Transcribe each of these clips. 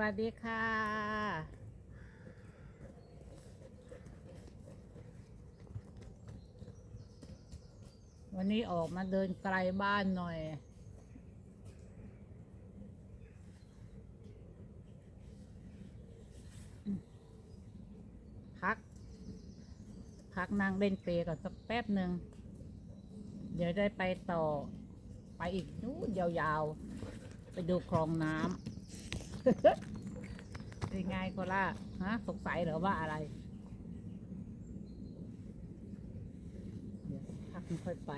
วัสดีค่ะ วันนี้ออกมาเดินไกลบ้านหน่อย พัก พักนั่งเล่นเปลก่อนสักแป๊บหนึ่ง เดี๋ยวได้ไปต่อ ไปอีกนู้นยาวๆ ไปดูคลองน้ำ เป็นไงโคล่าฮะสงสัยเหรอว่าอะไรเดี๋ยวพักมันค่อยไป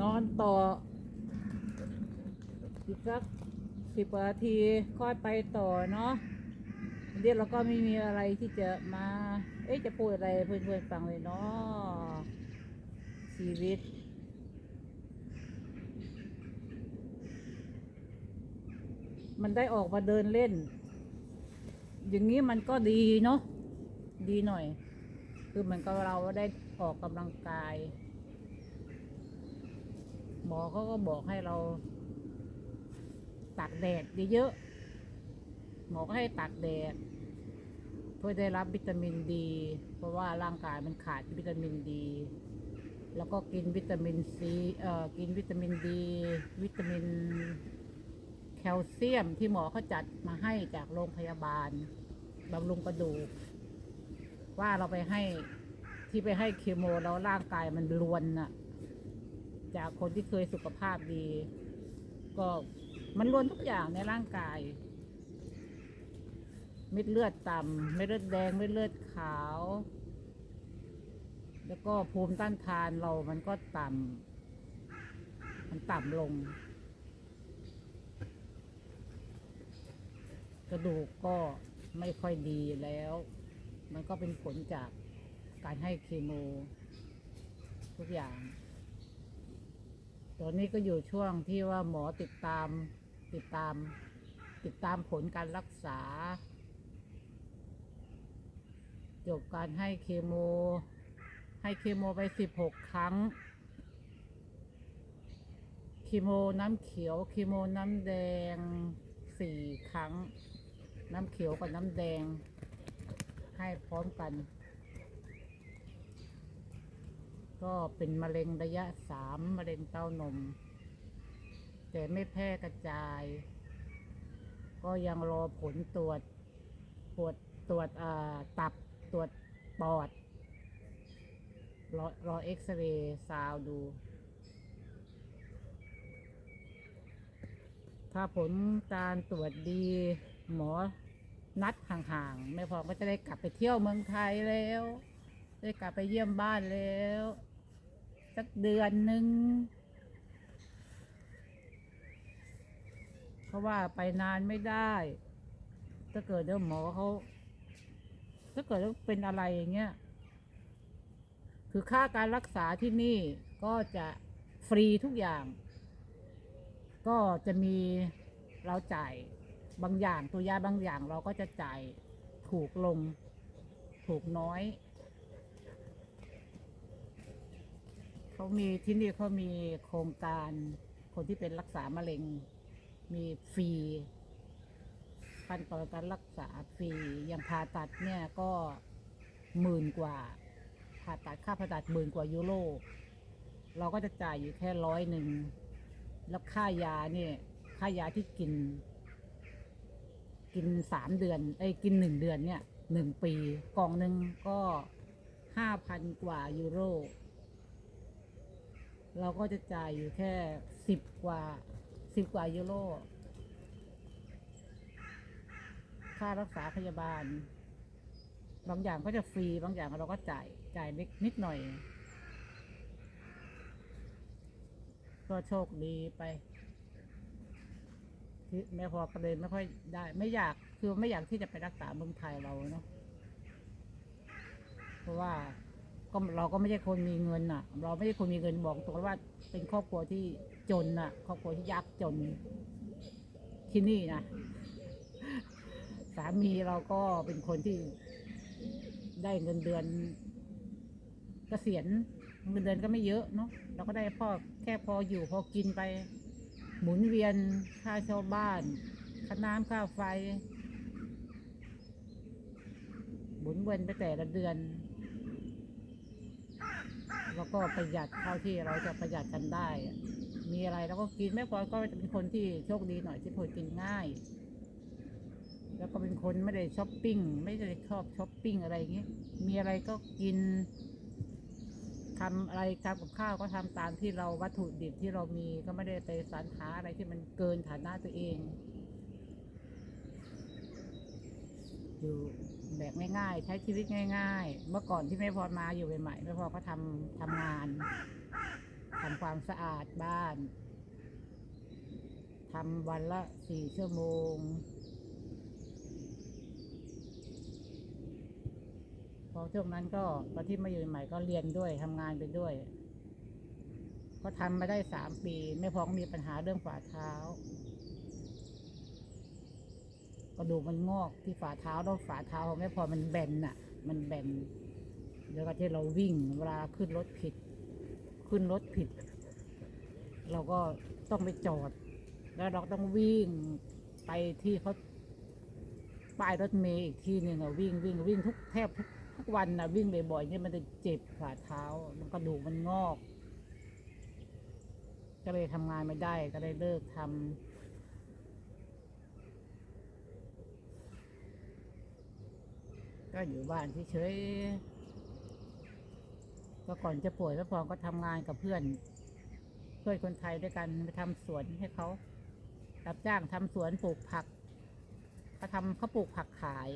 นอนต่ออีกสักสิบนาทีค่อยไปต่อเนาะ เดี๋ยวเราก็ไม่มีอะไรที่จะมา เอ๊ะจะพูดอะไรเพื่อนๆฟังเลยเนาะชีวิต มันได้ออกมาเดินเล่น อย่างนี้มันก็ดีเนาะดีหน่อย คือเหมือนกับเราได้ออกกำลังกาย หมอเขาก็บอกให้เราตากแดดเยอะๆ หมอก็ให้ตากแดดเพื่อได้รับวิตามินดี เพราะว่าร่างกายมันขาดวิตามินดี แล้วก็กินวิตามินซีเอ่อกินวิตามินดี วิตามินแคลเซียมที่หมอเขาจัดมาให้จากโรงพยาบาลบำรุงกระดูก ว่าเราไปให้ที่ไปให้เคโมแล้วร่างกายมันรวนน่ะจากคนที่เคยสุขภาพดี ก็มันรวนทุกอย่างในร่างกาย เม็ดเลือดต่ำเม็ดเลือดแดงเม็ดเลือดขาว แล้วก็ภูมิต้านทานเรามันก็ต่ำมันต่ำลง กระดูกก็ไม่ค่อยดีแล้ว มันก็เป็นผลจากการให้เคมีทุกอย่าง ตอนนี้ก็อยู่ช่วงที่ว่าหมอติดตามติดตาม ติดตามผลการรักษา จบการให้เคโม ให้เคโมไปสิบหกครั้ง เคีโมน้ำเขียว เคีโมน้ำแดงสี่ครั้ง น้ำเขียวกับน้ำแดง ให้พร้อมกัน ก็เป็นมะเร็งระยะสามมะเร็งเต้านม แต่ไม่แพร่กระจาย ก็ยังรอผลตรวจตรวจตรวจอ่าตับ ตรวจปอด รอรอเอ็กซเรย์ซาวดู ถ้าผลการตรวจดี หมอนัดห่างๆ ไม่พอก็จะได้กลับไปเที่ยวเมืองไทยแล้ว ได้กลับไปเยี่ยมบ้านแล้ว สักเดือนหนึ่งเพราะว่าไปนานไม่ได้ ถ้าเกิดเดี๋ยวหมอเขา ถ้าเกิดว่าเป็นอะไรอย่างเงี้ย คือค่าการรักษาที่นี่ก็จะฟรีทุกอย่าง ก็จะมีเราจ่ายบางอย่างตัวยาบางอย่างเราก็จะจ่ายถูกลง ถูกน้อย เขามีที่นี่เขามีโครงการคนที่เป็นรักษามะเร็ง มีฟรีขั้นตอนการรัก ษาฟรีอย่างผ่าตัดเนี่ยก็หมื่นกว่าผ่าตัดค่าผ่าตัดหมื่นกว่ายูโรเราก็จะจ่ายอยู่แค่ร้อยหนึ่งแล้วค่ายาเนี่ยค่ายาที่กิน กินสามเดือนเอ้กินหนึ่งเดือนเนี่ยหนึ่งปีกล่องหนึ่งก็ห้าพันกว่ายูโรเราก็จะจ่ายอยู่แค่สิบกว่าสิบกว่ายูโร ค่ารักษาพยาบาล บางอย่างก็จะฟรี บางอย่างเราก็จ่าย จ่ายนิดนิดหน่อย ก็โชคดีไปที่แม่พอก็เลยไม่ค่อยได้ ไม่อยาก คือไม่อยากที่จะไปรักษาเมืองไทยเราเนาะ เพราะว่าก็เราก็ไม่ใช่คนมีเงินอะ เราไม่ใช่คนมีเงินบอกตรงว่าเป็นครอบครัวที่จนอะ ครอบครัวที่ยากจนที่นี่นะามีเราก็เป็นคนที่ได้เงินเดือนเกษียณเงินเดือนก็ไม่เยอะเนาะเราก็ได้พ่อแค่พออยู่พอกินไป หมุนเวียนค่าเช่าบ้านค่าน้ำค่าไฟ หมุนเวียนไปแต่ละเดือน แล้วก็ประหยัดเท่าที่เราจะประหยัดกันได้ มีอะไรเราก็กินแม่พอก็เป็นคนที่โชคดีหน่อยที่พอกินง่าย แล้วก็เป็นคนไม่ได้ช้อปปิ้ง ไม่ได้ชอบช้อปปิ้งอะไรอย่างเงี้ย มีอะไรก็กินทำอะไรทำกับข้าวก็ทำตามที่เราวัตถุดิบที่เรามีก็ไม่ได้ไปสรรหาอะไรที่มันเกินฐานะตัวเอง อยู่แบบง่ายๆ ใช้ชีวิตง่าย ๆ เมื่อก่อนที่แม่พรมาอยู่ใหม่ๆแม่พรก็ทำทำงานทำความสะอาดบ้านทำวันละสี่ชั่วโมง อช่วงนั้นก็ตอนที่มาอยู่ใหม่ก็เรียนด้วยทำงานไปด้วยก็ทำมาได้สามปีแม่พ้องมีปัญหาเรื่องฝ่าเท้ากระดูกมันงอกที่ฝ่าเท้าแล้วฝ่าเท้าของแม่พรมันแบนน่ะ มันแบนแล้วก็ที่เราวิ่งเวลาขึ้นรถผิด ขึ้นรถผิด เราก็ต้องไปจอด แล้วเราต้องวิ่งไปที่เขาป้ายรถเมย์อีกที่หนึ่งอะวิ่งวิ่งวิ่งทุกแทบทุก วันนะวิ่งบ่อยๆเนี่ยมันจะเจ็บฝ่าเท้ามันกระดูกมันงอก ก็เลยทำงานไม่ได้ก็เลยเลิกทำก็อยู่บ้านเฉยๆก็ก่อนจะป่วยแม่พรก็ทำงานกับเพื่อน เพื่อนคนไทยด้วยกันไปทำสวนให้เขารับจ้างทำสวนปลูกผักเขาทำเขาปลูกผักขาย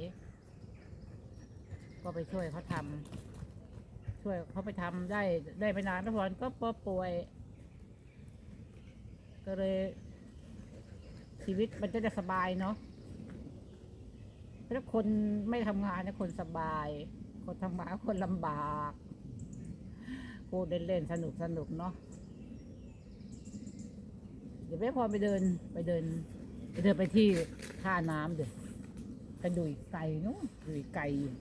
ก็ไปช่วยเขาทำช่วยเขาไปทำได้ได้ไม่นานแล้วพรก็ป่วย ก็เลย ชีวิตมันจะได้สบายเนาะถ้าคนไม่ทำงานนะคนสบาย คนทำงานคนลำบากพูดเล่นๆสนุกสนุกเนาะเดี๋ยวแม่พอไปเดินไปเดิน ไปเดินไปที่ท่าน้ำเดี๋ยวไปดูไกลเนู้นดูอีกไกลอยู่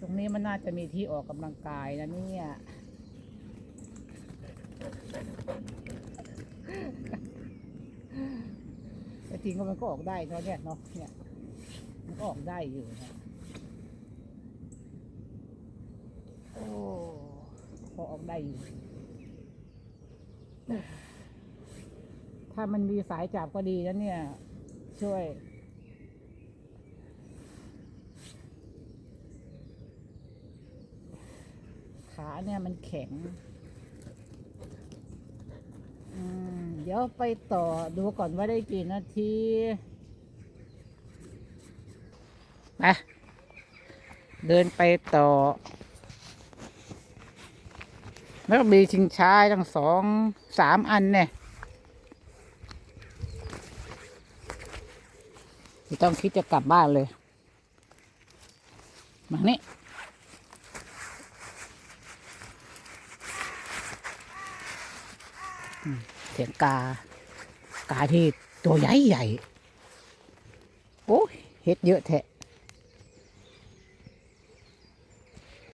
ตรงนี้มันน่าจะมีที่ออกกำลังกายนะเนี่ยแต่จริงก็มันก็ออกได้เนาะเนี่ยเนาะเนี่ย มันก็ออกได้อยู่นะโอ้พอออกได้อยู่ถ้ามันมีสายจับก็ดีนะเนี่ย ช่วย ขาเนี่ยมันแข็งเดี๋ยวไปต่อดูก่อนว่าได้กี่นาทีไปเดินไปต่อ แล้วก็มีชิงช้าทั้งสองสามอันเนี่ยต้องคิดจะกลับบ้านเลย มานี่อืม เสียงกา กาที่ตัวใหญ่ใหญ่ โอ้เฮ็ดเยอะแทะ